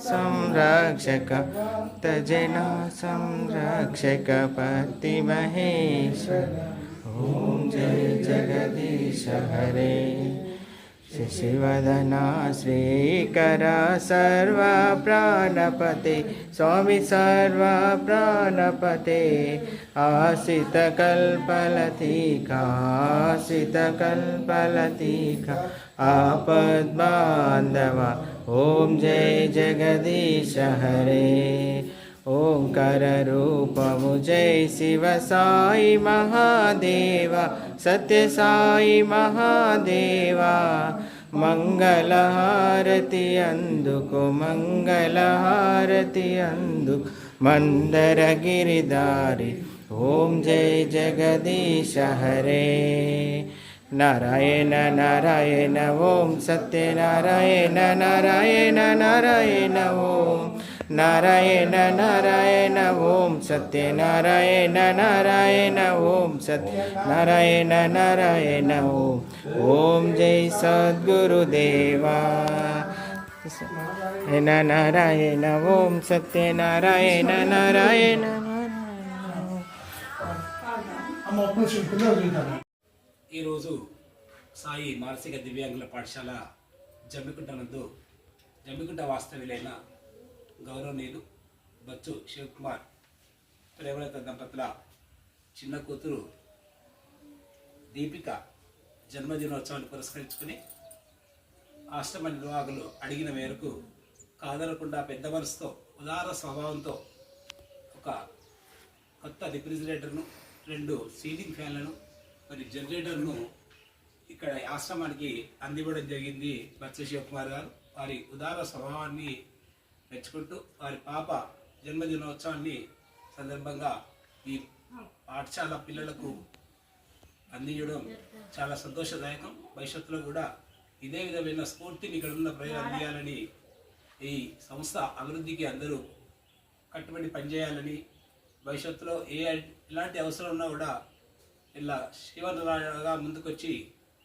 संरक्षक तजना संरक्षक पतिमहेश्वर ॐ जय जगदीश हरे। शिवदना श्रीकर सर्वप्राणपते। स्वामी सर्वप्राणपते। आसितकल्पलतिका आसितकल्पलतिका आपद्बान्धव ॐ जय जगदीश हरे। ओङ्काररूपमु जय शिवसाई महादेवा सत्यसाय महादेवा। मङ्गलहारति अन्दुको मङ्गलहारति हारति मन्दरगिरिदारि। ॐ जय जगदीश हरे। નારાયણ નારાયણ ઓમ સત્યનારાયણ નારાયણ નારાયણ ઓમ નારાયણ નારાયણ ઓમ સત્યનારાયણ નારાયણ ઓમ સત્યનારાયણ નારાયણ ઓમ ઓમ જય સદગુરુદેવા નારાયણ ઓમ સત્યનારાયણ નારાયણ નારાયણ ఈరోజు సాయి మానసిక దివ్యాంగుల పాఠశాల జమ్మికుంట నందు జమ్మికుంట వాస్తవ్యులైన గౌరవనీయులు బచ్చు శివకుమార్ ప్రేమలత దంపతుల చిన్న కూతురు దీపిక జన్మదినోత్సవాన్ని పురస్కరించుకుని ఆశ్రమ నిర్వాహకులు అడిగిన మేరకు కాదనకుండా పెద్ద మనసుతో ఉదార స్వభావంతో ఒక కొత్త రిఫ్రిజిరేటర్ను రెండు సీలింగ్ ఫ్యాన్లను మరి జనరేటర్ను ఇక్కడ ఆశ్రమానికి అందివ్వడం జరిగింది బత్స శివకుమార్ గారు. వారి ఉదార స్వభావాన్ని మెచ్చుకుంటూ వారి పాప జన్మదినోత్సవాన్ని సందర్భంగా ఈ పాఠశాల పిల్లలకు అందించడం చాలా సంతోషదాయకం. భవిష్యత్తులో కూడా ఇదే విధమైన స్ఫూర్తిని ఇక్కడ ఉన్న ప్రజలు అందియాలని ఈ సంస్థ అభివృద్ధికి అందరూ కట్టుబడి పనిచేయాలని భవిష్యత్తులో ఏ ఎలాంటి అవసరం ఉన్నా కూడా ఇలా శివనారాయణగా ముందుకొచ్చి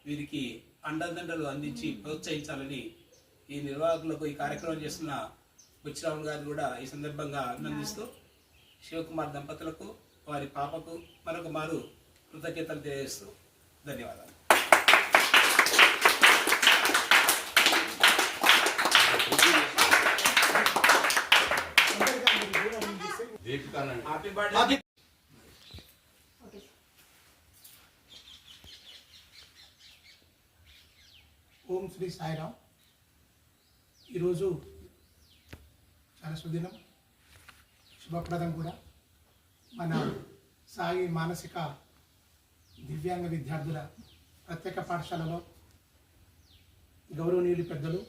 వీరికి అండదండలు అందించి ప్రోత్సహించాలని ఈ నిర్వాహకులకు ఈ కార్యక్రమం చేస్తున్న బుచ్చిరావు గారిని కూడా ఈ సందర్భంగా అభినందిస్తూ శివకుమార్ దంపతులకు వారి పాపకు మరొక మారు కృతజ్ఞతలు తెలియజేస్తూ ధన్యవాదాలు. హ్యాపీ బర్త్డే ఓం శ్రీ సాయిరామ్ ఈరోజు చాలా సుదినం శుభప్రదం కూడా. మన సాయి మానసిక దివ్యాంగ విద్యార్థుల ప్రత్యేక పాఠశాలలో గౌరవనీయులు పెద్దలు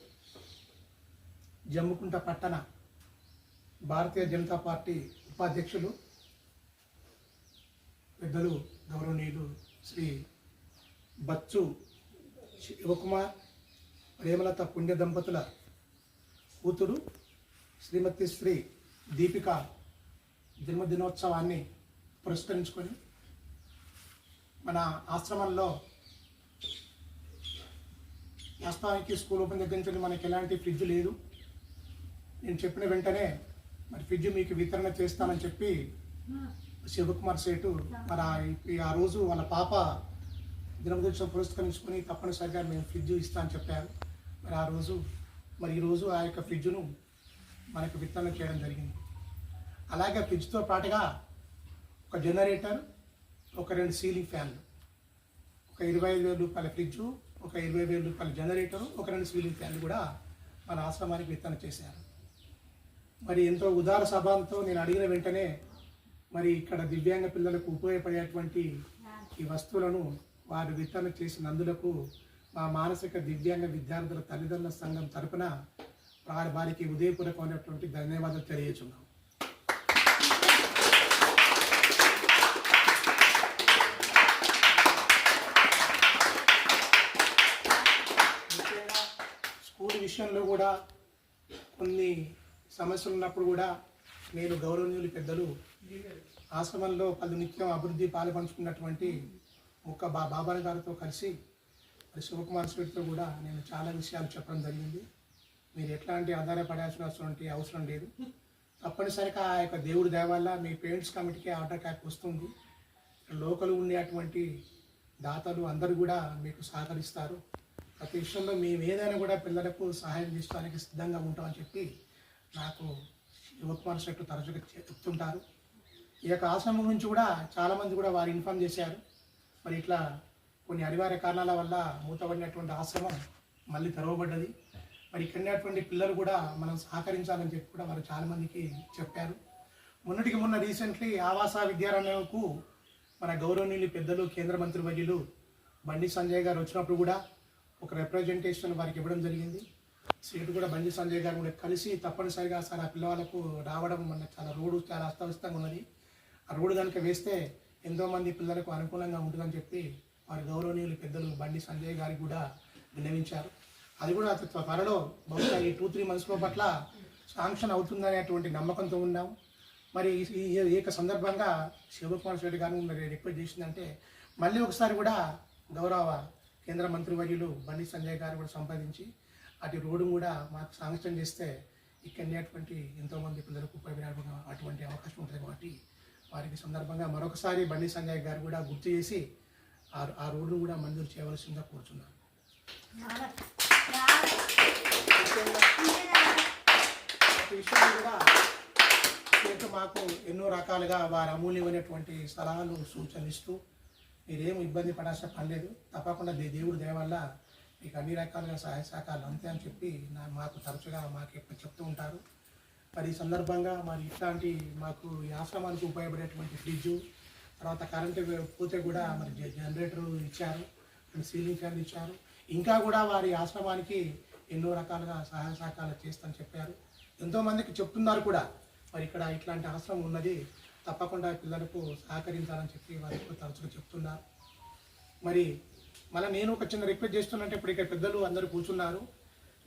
జమ్ముకుంట పట్టణ భారతీయ జనతా పార్టీ ఉపాధ్యక్షులు పెద్దలు గౌరవనీయులు శ్రీ బచ్చు శివకుమార్ ప్రేమలత పుణ్య దంపతుల కూతురు శ్రీమతి శ్రీ దీపిక జన్మదినోత్సవాన్ని పురస్కరించుకొని మన ఆశ్రమంలో వాస్తవానికి స్కూల్ ఓపెన్ దగ్గర నుంచి మనకి ఎలాంటి ఫ్రిడ్జ్ లేదు. నేను చెప్పిన వెంటనే మరి ఫ్రిడ్జ్ మీకు వితరణ చేస్తానని చెప్పి శివకుమార్ సేటు మరి ఆ- రోజు వాళ్ళ పాప దినోత్సవం పురస్కరించుకొని తప్పనిసరిగా మేము ఫ్రిడ్జ్ ఇస్తామని చెప్పారు. మరి ఆ రోజు మరి ఈరోజు ఆ యొక్క ఫ్రిడ్జ్ను మనకు విత్తనం చేయడం జరిగింది. అలాగే ఫ్రిడ్జ్తో పాటుగా ఒక జనరేటర్ ఒక రెండు సీలింగ్ ఫ్యాన్లు ఒక ఇరవై ఐదు వేల రూపాయల ఫ్రిడ్జ్ ఒక ఇరవై వేల రూపాయల జనరేటర్ ఒక రెండు సీలింగ్ ఫ్యాన్లు కూడా మన ఆశ్రమానికి విత్తనం చేశారు. మరి ఎంతో ఉదార సభంతో నేను అడిగిన వెంటనే మరి ఇక్కడ దివ్యాంగ పిల్లలకు ఉపయోగపడేటువంటి ఈ వస్తువులను వారు విత్తనం చేసినందులకు మా మానసిక దివ్యాంగ విద్యార్థుల తల్లిదండ్రుల సంఘం తరపున వారి వారికి ఉదయపూర్వకమైనటువంటి ధన్యవాదాలు తెలియచున్నాం ముఖ్యంగా స్కూల్ విషయంలో కూడా కొన్ని సమస్యలు ఉన్నప్పుడు కూడా నేను గౌరవనీయులు పెద్దలు ఆశ్రమంలో పలు నిత్యం అభివృద్ధి పాలుపంచుకున్నటువంటి ముక్క బా గారితో కలిసి మరి శివకుమార్ స్వీట్తో కూడా నేను చాలా విషయాలు చెప్పడం జరిగింది. మీరు ఎట్లాంటి ఆధారపడాల్సిన అవసరం లేదు. తప్పనిసరిగా ఆ యొక్క దేవుడి దయ వల్ల మీ పేరెంట్స్ కమిటీకి ఆర్డర్ క్యాప్ వస్తుంది. లోకల్ ఉండేటువంటి దాతలు అందరూ కూడా మీకు సహకరిస్తారు. ప్రతి విషయంలో మేము ఏదైనా కూడా పిల్లలకు సహాయం చేసుకోవడానికి సిద్ధంగా ఉంటామని చెప్పి నాకు యువకుమార్ శెట్టు తరచుగా చెప్తుంటారు. ఈ యొక్క ఆశ్రమం గురించి కూడా చాలామంది కూడా వారు ఇన్ఫామ్ చేశారు. మరి ఇట్లా కొన్ని అనివార్య కారణాల వల్ల మూతబడినటువంటి ఆశ్రమం మళ్ళీ తెరవబడ్డది. మరి ఇక్కడ ఉన్నటువంటి పిల్లలు కూడా మనం సహకరించాలని చెప్పి కూడా వారు చాలామందికి చెప్పారు. మొన్నటికి మొన్న రీసెంట్లీ ఆవాస విద్యారణ్యంకు మన గౌరవనీయులు పెద్దలు కేంద్ర మంత్రి వర్యులు బండి సంజయ్ గారు వచ్చినప్పుడు కూడా ఒక రిప్రజెంటేషన్ వారికి ఇవ్వడం జరిగింది. సీటు కూడా బండి సంజయ్ గారు కూడా కలిసి తప్పనిసరిగా సార్ ఆ పిల్లవాళ్ళకు రావడం మన చాలా రోడ్డు చాలా అస్తవ్యస్తంగా ఉన్నది. ఆ రోడ్డు కనుక వేస్తే ఎంతోమంది పిల్లలకు అనుకూలంగా ఉంటుందని చెప్పి వారి గౌరవనీయులు పెద్దలు బండి సంజయ్ గారికి కూడా విన్నవించారు. అది కూడా అతి త్వరలో బహుశా ఈ టూ త్రీ మంత్స్లో పట్ల శాంక్షన్ అవుతుందనేటువంటి నమ్మకంతో ఉన్నాం. మరి ఈ- ఈ సందర్భంగా శివకుమార్ రెడ్డి గారు మరి రిక్వెస్ట్ చేసిందంటే మళ్ళీ ఒకసారి కూడా గౌరవ కేంద్ర మంత్రి వర్యులు బండి సంజయ్ గారు కూడా సంపాదించి అటు రోడ్డు కూడా మాకు శాంక్షన్ చేస్తే ఇక్కడ ఉండేటువంటి ఎంతోమంది పిల్లలకు ఉపయోగపడే అటువంటి అవకాశం ఉంటుంది కాబట్టి వారికి సందర్భంగా మరొకసారి బండి సంజయ్ గారు కూడా గుర్తు చేసి ఆ ఆ రోడ్డు కూడా మంజూరు చేయవలసిందిగా కోరుతున్నాను కూడా మాకు ఎన్నో రకాలుగా వారి అమూల్యమైనటువంటి సలహాలు సూచనలు ఇస్తూ మీరేం ఇబ్బంది పడాల్సిన పని లేదు. తప్పకుండా దే- దేవుడి వల్ల మీకు అన్ని రకాలుగా సహాయ సహకారాలు అంతే అని చెప్పి నా మాకు తరచుగా మాకు ఎప్పుడు చెప్తూ ఉంటారు. మరి ఈ సందర్భంగా మరి ఇట్లాంటి మాకు ఈ ఆశ్రమానికి ఉపయోగపడేటువంటి ఫ్రిడ్జు తర్వాత కరెంటు పోతే కూడా మరి జ- జనరేటర్ ఇచ్చారు అండ్ సీలింగ్ ఫ్యాన్ ఇచ్చారు. ఇంకా కూడా వారి ఆశ్రమానికి ఎన్నో రకాలుగా సహాయ సహకారాలు చేస్తామని చెప్పారు. ఎంతోమందికి చెప్తున్నారు కూడా. మరి ఇక్కడ ఇట్లాంటి ఆశ్రమం ఉన్నది తప్పకుండా పిల్లలకు సహకరించాలని చెప్పి వారికి తరచుగా చెప్తున్నారు. మరి మళ్ళీ నేను ఒక చిన్న రిక్వెస్ట్ చేస్తున్నట్టు ఇప్పుడు ఇక్కడ పెద్దలు అందరూ కూర్చున్నారు.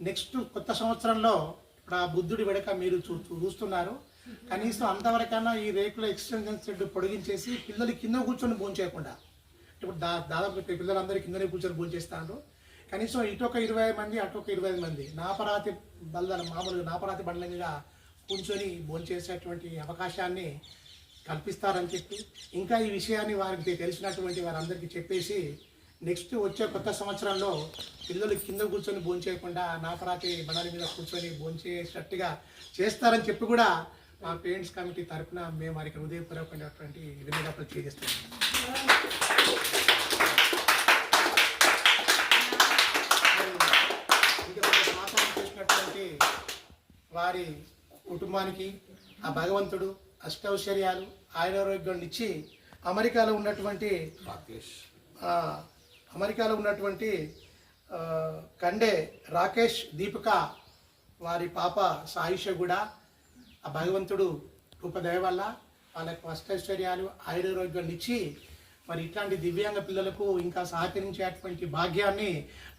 నెక్స్ట్ కొత్త సంవత్సరంలో ఇప్పుడు ఆ బుద్ధుడి వెడక మీరు చూ చూ- చూస్తున్నారు. కనీసం అంతవరకైనా ఈ రేకుల ఎక్స్టెన్షన్ షెడ్ పొడిగించేసి పిల్లలు కింద కూర్చొని భోంచేయకుండా ఇప్పుడు దా దాదాపు పిల్లలందరూ కిందనే కూర్చొని భోంచేస్తారు కనీసం ఇటొక ఇరవై మంది అటొక ఇరవై మంది నాపరాతి బల్ల మామూలుగా నాపరాతి బండ్ల మీద కూర్చొని భోంచేసేటువంటి అవకాశాన్ని కల్పిస్తారని చెప్పి ఇంకా ఈ విషయాన్ని వారికి తెలిసినటువంటి వారందరికీ చెప్పేసి నెక్స్ట్ వచ్చే కొత్త సంవత్సరంలో పిల్లలు కింద కూర్చొని భోంచేయకుండా నాపరాతి బండాల మీద కూర్చొని భోంచేసేటట్టుగా చేస్తారని చెప్పి కూడా మా పేరెంట్స్ కమిటీ తరఫున మేము వారికి హృదయపూర్వకమైనటువంటి వినోదాలు చేస్తున్నాం చేసినటువంటి వారి కుటుంబానికి ఆ భగవంతుడు అష్టౌశ్వర్యాలు ఆయురారోగ్యాన్ని ఇచ్చి అమెరికాలో ఉన్నటువంటి అమెరికాలో ఉన్నటువంటి కండే రాకేష్ దీపిక వారి పాప సాయిష కూడా ఆ భగవంతుడు రూపదయ వల్ల వాళ్ళకు అష్టైశ్వర్యాలు ఆయురారోగ్యాన్ని ఇచ్చి మరి ఇట్లాంటి దివ్యాంగ పిల్లలకు ఇంకా సహకరించేటువంటి భాగ్యాన్ని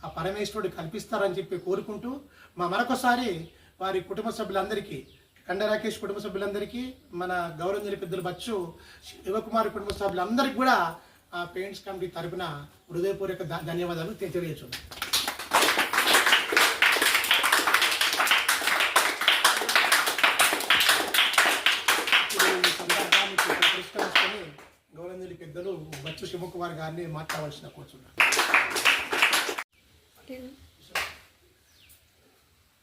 ఆ పరమేశ్వరుడు కల్పిస్తారని చెప్పి కోరుకుంటూ మా మరొకసారి వారి కుటుంబ సభ్యులందరికీ కండ రాకేష్ కుటుంబ సభ్యులందరికీ మన గౌరవంజలి పెద్దలు బచ్చు శివకుమార్ కుటుంబ సభ్యులందరికీ కూడా ఆ పేరెంట్స్ కమిటీ తరపున హృదయపూర్వక ధన్యవాదాలు తెలియజేస్తున్నాను ఇప్పుడు ఈ సందర్భాన్ని పురస్కరించుకొని గౌరవనీయులు పెద్దలు బచ్చు శివకుమార్ గారిని మాట్లాడవలసిన కూర్చున్నారు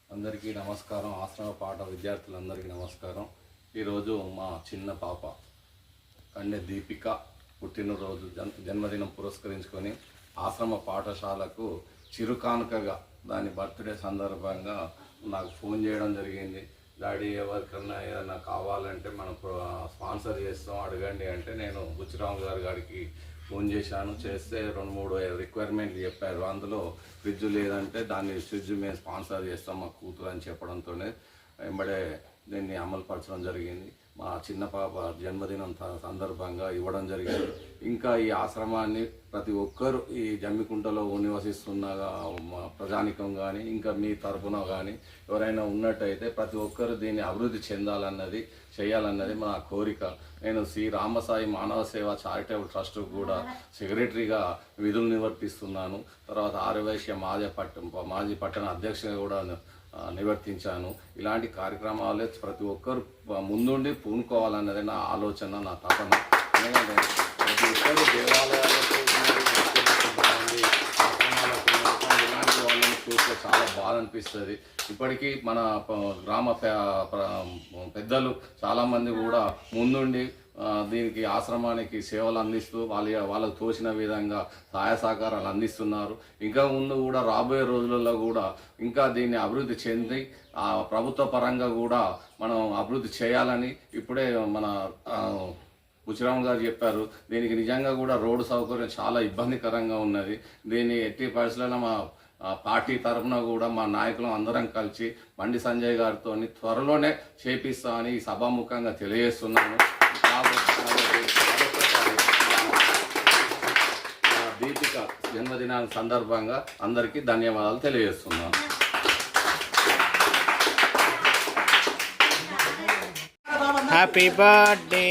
అందరికీ నమస్కారం. ఆశ్రమ పాఠ విద్యార్థులందరికీ నమస్కారం. ఈరోజు మా చిన్న పాప కన్నె దీపిక పుట్టినరోజు జన్ జన్మదినం పురస్కరించుకొని ఆశ్రమ పాఠశాలకు చిరుకానుకగా దాని బర్త్డే సందర్భంగా నాకు ఫోన్ చేయడం జరిగింది. డాడీ ఎవరికన్నా ఏదైనా కావాలంటే మనం స్పాన్సర్ చేస్తాం అడగండి అంటే నేను బుచ్చిరామ్ గారి గారికి ఫోన్ చేశాను. చేస్తే రెండు మూడు రిక్వైర్మెంట్లు చెప్పారు. అందులో ఫ్రిడ్జ్ లేదంటే దాన్ని ఫ్రిడ్జ్ మేము స్పాన్సర్ చేస్తాం మా కూతురు అని చెప్పడంతోనే వెంబడే దీన్ని అమలుపరచడం జరిగింది. మా చిన్న పాప జన్మదినం సందర్భంగా ఇవ్వడం జరిగింది. ఇంకా ఈ ఆశ్రమాన్ని ప్రతి ఒక్కరు ఈ జమ్మికుంటలో నివసిస్తున్న మా ప్రజానికం కానీ ఇంకా మీ తరఫున కానీ ఎవరైనా ఉన్నట్టయితే ప్రతి ఒక్కరు దీన్ని అభివృద్ధి చెందాలన్నది చేయాలన్నది మా కోరిక. నేను శ్రీ రామసాయి మానవ సేవ చారిటబుల్ ట్రస్ట్ కూడా సెక్రటరీగా విధులు నివర్తిస్తున్నాను తర్వాత ఆర్యవైశ్య మాజీ పట్టణ మాజీ పట్టణ అధ్యక్షుడు కూడా నివర్తించాను. ఇలాంటి కార్యక్రమాలే ప్రతి ఒక్కరు ముందుండి పూనుకోవాలన్నది నా ఆలోచన నా తపన. ఎందుకంటే ప్రతి ఒక్కరు దేవాలయాలకు ఇలాంటి వాళ్ళని చూస్తే చాలా బాధ అనిపిస్తుంది. ఇప్పటికీ మన గ్రామ పెద్దలు చాలామంది కూడా ముందుండి దీనికి ఆశ్రమానికి సేవలు అందిస్తూ వాళ్ళ వాళ్ళకు తోచిన విధంగా సహాయ సహకారాలు అందిస్తున్నారు. ఇంకా ముందు కూడా రాబోయే రోజులలో కూడా ఇంకా దీన్ని అభివృద్ధి చెంది ఆ ప్రభుత్వ పరంగా కూడా మనం అభివృద్ధి చేయాలని ఇప్పుడే మన ఆ, బుచ్చిరామ్ గారు చెప్పారు. దీనికి నిజంగా కూడా రోడ్డు సౌకర్యం చాలా ఇబ్బందికరంగా ఉన్నది. దీన్ని ఎట్టి పరిస్థితుల్లో మా పార్టీ తరఫున కూడా మా నాయకులం అందరం కలిసి బండి సంజయ్ గారితో త్వరలోనే చేపిస్తామని ఈ సభాముఖంగా తెలియజేస్తున్నాను. దీపిక జన్మదినాల సందర్భంగా అందరికీ ధన్యవాదాలు తెలియజేస్తున్నాను. Happy birthday